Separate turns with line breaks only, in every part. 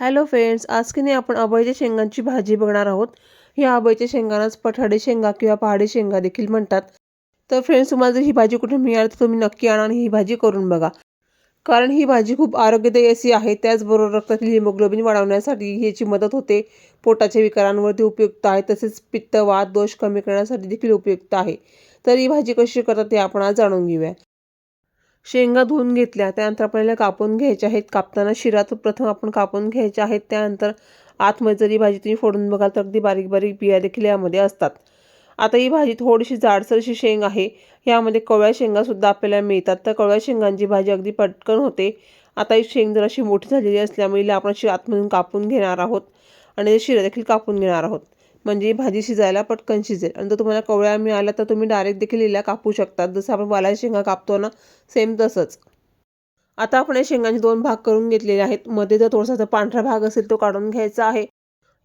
Hello friends आज की नाही आपण अभयच्या शेंगांची भाजी बघणार आहोत. ह्या अभयच्या शेंगांनाच पठाडे शेंगा किंवा पहाडे शेंगा देखील म्हणतात. तर फ्रेंड्स तुम्हाला जर ही भाजी कुठे मिळाली तर तुम्ही नक्की आणा आणि ही भाजी करून बघा. कारण ही भाजी खूप आरोग्यदायी अशी आहे त्याचबरोबर रक्तातील हिमोग्लोबिन वाढवण्यासाठी ह्याची मदत होते. पोटाच्या विकारांवरती उपयुक्त आहे तसेच पित्त वात दोष कमी करण्यासाठी देखील उपयुक्त आहे. तर ही भाजी कशी करतात ते आपण आज जाणून घेऊया. शेंगा धुवून घेतल्या. त्यानंतर आपल्याला कापून घ्यायच्या आहेत. कापताना शिरा तर प्रथम आपण कापून घ्यायच्या आहेत. त्यानंतर आतमध्ये जरी भाजी तुम्ही फोडून बघाल तर अगदी बारीक बारीक बिया देखील यामध्ये असतात. आता ही भाजी थोडीशी जाडसरशी शेंग आहे. यामध्ये कवळ्या शेंगासुद्धा आपल्याला मिळतात. तर कवळ्या शेंगांची भाजी अगदी पटकन होते. आता ही शेंग जर अशी मोठी झालेली असल्यामुळे आपण अशी आतमधून कापून घेणार आहोत. आणि शिरा देखील कापून घेणार आहोत. म्हणजे भाजी शिजायला पटकन शिजेल. आणि जर तुम्हाला कवळ्या मिळाल्या तर तुम्ही डायरेक्ट देखील हिला कापू शकतात जसं आपण वाला शेंगा कापतो ना सेम तसंच. आता आपण या शेंगांचे दोन भाग करून घेतलेले आहेत. मध्ये जर थोडासा पांढरा भाग असेल तो काढून घ्यायचा आहे.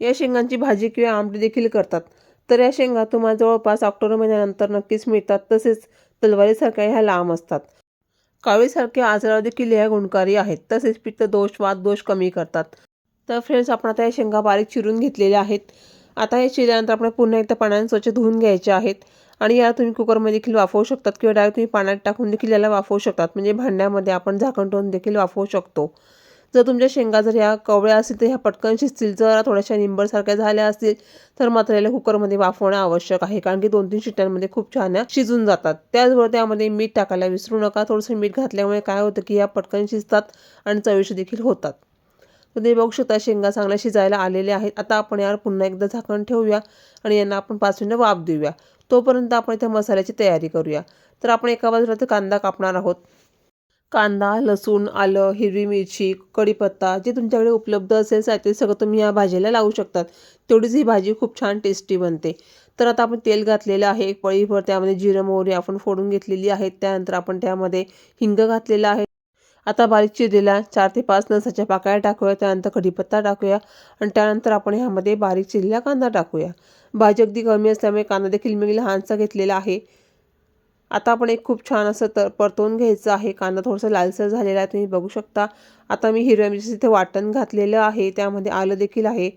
या शेंगांची भाजी किंवा आमटी देखील करतात. तर या शेंगा तुम्हाला जवळपास ऑक्टोबर महिन्यानंतर नक्कीच मिळतात. तसेच तलवारीसारख्या ह्या लांब असतात. काळीसारख्या आजारावर देखील ह्या गुणकारी आहेत. तसेच पित्त दोष वात दोष कमी करतात. तर फ्रेंड्स आपण आता या शेंगा बारीक चिरून घेतलेल्या आहेत. आता हे शिजल्यानंतर आपण पुन्हा एकदा पाण्याने स्वच्छ धुवून घ्यायचे आहेत. आणि याला तुम्ही कुकरमध्ये देखील वाफवू शकतात किंवा डायरेक्ट तुम्ही पाण्यात टाकून देखील याला वाफवू शकतात. म्हणजे भांड्यामध्ये आपण झाकण ठेवून देखील वाफवू शकतो. जर तुमच्या शेंगा जर ह्या कवळ्या असतील तर ह्या पटकन शिजतील. जर थोड्याशा निंबरसारख्या झाल्या असतील तर मात्र याला कुकरमध्ये वाफवणं आवश्यक आहे. कारण की दोन तीन शिट्ट्यांमध्ये खूप छान शिजून जातात. त्याचबरोबर त्यामध्ये मीठ टाकायला विसरू नका. थोडंसं मीठ घातल्यामुळे काय होतं की या पटकन शिजतात आणि चविष्ट देखील होतात. तुम्ही बघू शकता शेंगा चांगल्या शिजायला आलेल्या आहेत. आता आपण यावर पुन्हा एकदा झाकण ठेवूया आणि यांना आपण पाच मिनटं वाफ देऊया. तोपर्यंत आपण इथे मसाल्याची तयारी करूया. तर आपण एका बाजूला तर कांदा कापणार आहोत. कांदा लसूण आलं हिरवी मिरची कढीपत्ता जे तुमच्याकडे उपलब्ध असेल ते सगळं तुम्ही या भाजीला लावू शकतात. तेवढीच ही भाजी खूप छान टेस्टी बनते. तर आता आपण तेल घातलेलं आहे. एक पळीभर त्यामध्ये जिरं मोहरी आपण फोडून घेतलेली आहे त्यानंतर आपण त्यामध्ये हिंग घातलेलं आहे. आता बारीक चिरलेला चार ते पाच नसाच्या पाकळ्या टाकूया त्यानंतर कढीपत्ता टाकूया आणि त्यानंतर आपण ह्यामध्ये बारीक चिरलेला कांदा टाकूया. भाजी अगदी कमी असल्यामुळे कांदा देखील मी लहानसा घेतलेला आहे. आता आपण एक खूप छान असं तर परतवून घ्यायचं आहे. कांदा थोडासा लालसर झालेला आहे तुम्ही बघू शकता. आता मी हिरव्या मिरची इथे वाटण घातलेलं आहे त्यामध्ये आलं देखील आहे.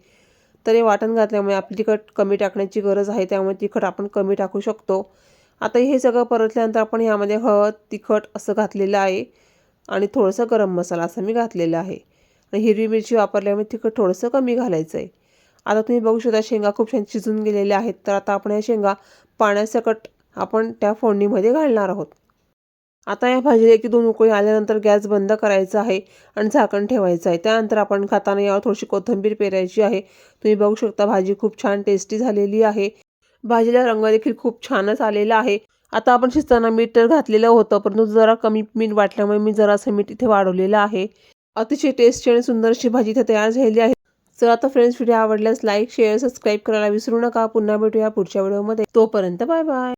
तर हे वाटण घातल्यामुळे आपली तिखट कमी टाकण्याची गरज आहे त्यामुळे तिखट आपण कमी टाकू शकतो. आता हे सगळं परतल्यानंतर आपण ह्यामध्ये हळद तिखट असं घातलेलं आहे. आणि थोडंसं गरम मसाला असं मी घातलेला आहे. आणि हिरवी मिरची वापरल्यामुळे तिखट थोडंसं कमी घालायचं आहे आता तुम्ही बघू शकता शेंगा खूप छान शिजून गेलेल्या आहेत. तर आता आपण या शेंगा पाण्यासकट आपण त्या फोडणीमध्ये घालणार आहोत. आता या भाजीला एक दोन उकळी आल्यानंतर गॅस बंद करायचा आहे आणि झाकण ठेवायचं आहे. त्यानंतर आपण खाताना यावर थोडीशी कोथिंबीर पेरायची आहे. तुम्ही बघू शकता भाजी खूप छान टेस्टी झालेली आहे. भाजीला रंग देखील खूप छानच आलेला आहे. आता आपण शिजताना मीठ तर घातलेलं होतं परंतु जरा कमी मीठ वाटल्यामुळे मी जरासं मीठ इथे वाढवलेलं आहे. अतिशय टेस्टी आणि सुंदर अशी भाजी इथे तयार झालेली आहे. चला आता फ्रेंड्स व्हिडिओ आवडल्यास लाईक शेअर सबस्क्राईब करायला विसरू नका. पुन्हा भेटूया पुढच्या व्हिडिओमध्ये तोपर्यंत बाय बाय